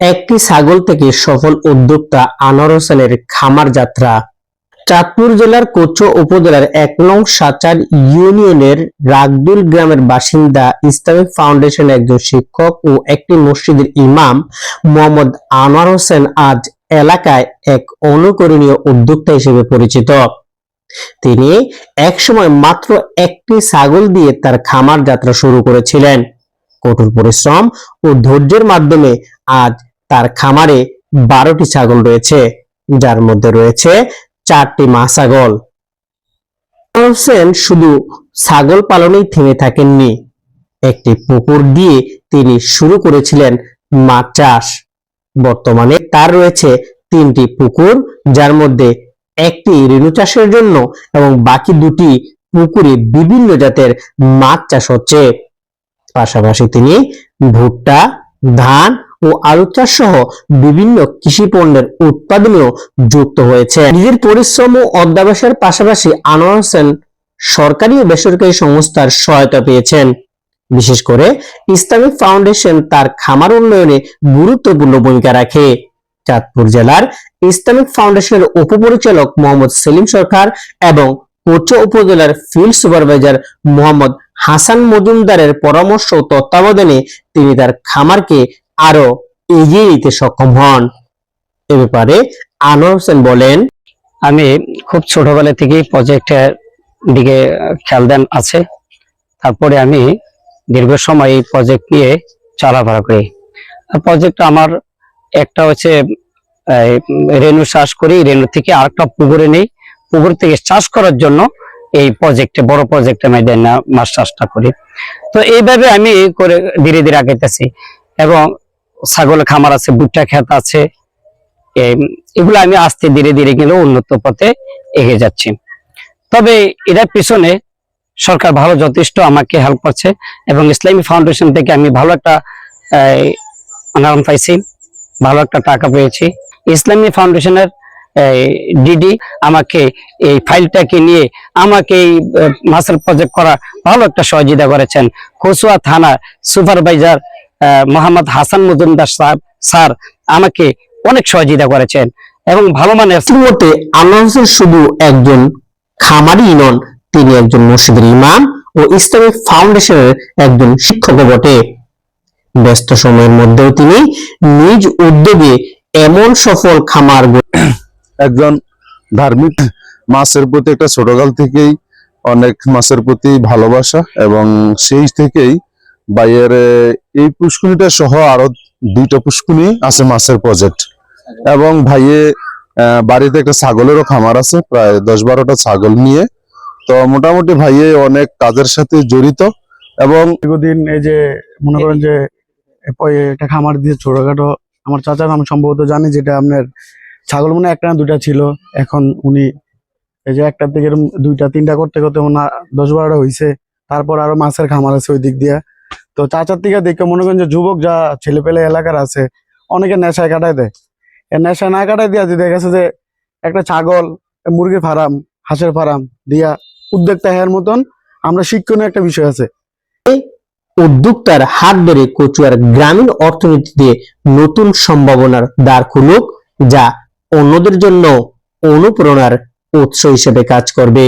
একটি ছাগল থেকে সফল উদ্যোক্তা আনোয়ার হোসেনের খামার যাত্রা। চাঁদপুর জেলার কোচ উপজেলার এক নং সাচার ইউনিয়নের রাগদুল গ্রামের বাসিন্দা ইসলামিক ফাউন্ডেশনের একজন শিক্ষক ও একটি মসজিদের ইমাম মোহাম্মদ আনোয়ার হোসেন আজ এলাকায় এক অনুকরণীয় উদ্যোক্তা হিসেবে পরিচিত। তিনি একসময় মাত্র একটি ছাগল দিয়ে তার খামার যাত্রা শুরু করেছিলেন। কঠোর পরিশ্রম ও ধৈর্যের মাধ্যমে আজ তার খামারে বারোটি ছাগল রয়েছে, যার মধ্যে রয়েছে চারটি মা ছাগল। শুধু ছাগল পালনেই থেমে থাকেননি, একটি পুকুর দিয়ে তিনি শুরু করেছিলেন মাছ চাষ। বর্তমানে তার রয়েছে তিনটি পুকুর, যার মধ্যে একটি রেণু চাষের জন্য এবং বাকি দুটি পুকুরে বিভিন্ন জাতের মাছ চাষ হচ্ছে। পাশাপাশি তিনি ভুট্টা, ধান ও আলু চাষ সহ বিভিন্ন কৃষি পণ্যের উৎপাদনেও যুক্ত হয়েছে। নিজের পরিশ্রম ও অধ্যাবসায়ের পাশাপাশি আনোয়ার হোসেন সরকারি ও বেসরকারি সংস্থার সহায়তা পেয়েছেন। বিশেষ করে ইসলামিক ফাউন্ডেশন তার খামার উন্নয়নে গুরুত্বপূর্ণ ভূমিকা রাখে। চাঁদপুর জেলার ইসলামিক ফাউন্ডেশনের উপপরিচালক মোহাম্মদ সেলিম সরকার এবং কোচো উপজেলার ফিল্ড সুপারভাইজার মোহাম্মদ হাসান মজুমদারের পরামর্শ ও তত্ত্বাবধানে তিনি তার খামারকে আরও এগিয়ে নিতে সক্ষম হন। এ ব্যাপারে আনোয়ার হোসেন বলেন, আমি খুব ছোটবেলা থেকেই প্রজেক্টের দিকে খেয়াল দেন আছে। তারপরে আমি দীর্ঘ সময় এই প্রজেক্ট নিয়ে চলাফেরা করি। প্রজেক্ট আমার একটা হচ্ছে রেণু চাষ করি, রেণু থেকে আরেকটা পুকুরে নেই। পুকুর থেকে চাষ করার জন্য এই প্রজেক্টে বড় প্রজেক্টে আমি দেন মাছ চাষটা করি। তো এইভাবে আমি করে ধীরে ধীরে আগাইতেছি। এবং ছাগল খামার আছে ভুট্টা ক্ষেত আছে এগুলো আমি আস্তে ধীরে ধীরে কিন্তু উন্নত পথে এগিয়ে যাচ্ছি। তবে এটার পিছনে সরকার ভালো যথেষ্ট আমাকে হেল্প করছে এবং ইসলামী ফাউন্ডেশন থেকে আমি ভালো একটা অনারাম পাইছি ভালো একটা টাকা পেয়েছি। ইসলামী ফাউন্ডেশনের ডিডি আমাকে এই ফাইলটাকে নিয়ে আমাকে এই আহ, প্রজেক্ট করা ভালো একটা সহযোগিতা করেছেন। কচুয়া থানা সুপারভাইজার মোহাম্মদ হাসান মজুমদার সাহেব স্যার আমাকে অনেক সহযোগিতা করেছেন এবং ভালো মানের ইতিমধ্যে আনোয়ার হোসেন শুধু একজন খামারি নন তিনি একজন মসজিদের ইমাম ও ইসলামিক ফাউন্ডেশনের একজন শিক্ষক বটে। ব্যস্ত সময়ের মধ্যেও তিনি নিজ উদ্যোগে এমন সফল খামার একজন ধার্মিক মাছের প্রতি একটা ছোটকাল থেকেই অনেক মাছের প্রতি ভালোবাসা এবং সেই থেকেই বাইয়ের এই পুষ্কুনিটা সহ আরও দুইটা পুষ্কুনি আছে মাছের প্রজেক্ট এবং ভাইয়ে বাড়িতে একটা ছাগলেরও খামার আছে, প্রায় দশ বারোটা ছাগল নিয়ে। তো মোটামুটি ভাইয়ে অনেক কাজের সাথে জড়িত। এবং দীর্ঘদিন এই যে, মনে করেন যে একটা খামার দিয়ে ছোটখাটো, আমার চাচার আমি সম্ভবত জানি, যেটা আপনার ছাগল মনে একটা না দুইটা ছিল। এখন উনি, এই যে একটা থেকে দুইটা, তিনটা করতে করতে ওনার দশ বারোটা হয়েছে তারপর আরও মাছের খামার আছে ওই দিক দিয়া। তো চাচার থেকে দেখে মনে করেন যে যুবক যা ছেলে পেলে এলাকার আছে, অনেকে নেশায় কাটায় দেয়। এই নেশায় না কাটায় দিয়া যদি গেছে যে একটা ছাগল মুরগির ফার্ম, হাঁসের ফার্ম দিয়া উদ্যোক্তা হওয়ার মতন আমরা শিক্ষণীয় একটা বিষয় আছে। উদ্যোক্তার হাত ধরে কচুয়ার গ্রামীণ অর্থনীতিতে নতুন সম্ভাবনার দ্বার খুলুক, যা অন্যদের জন্য অনুপ্রেরণার উৎস হিসেবে কাজ করবে।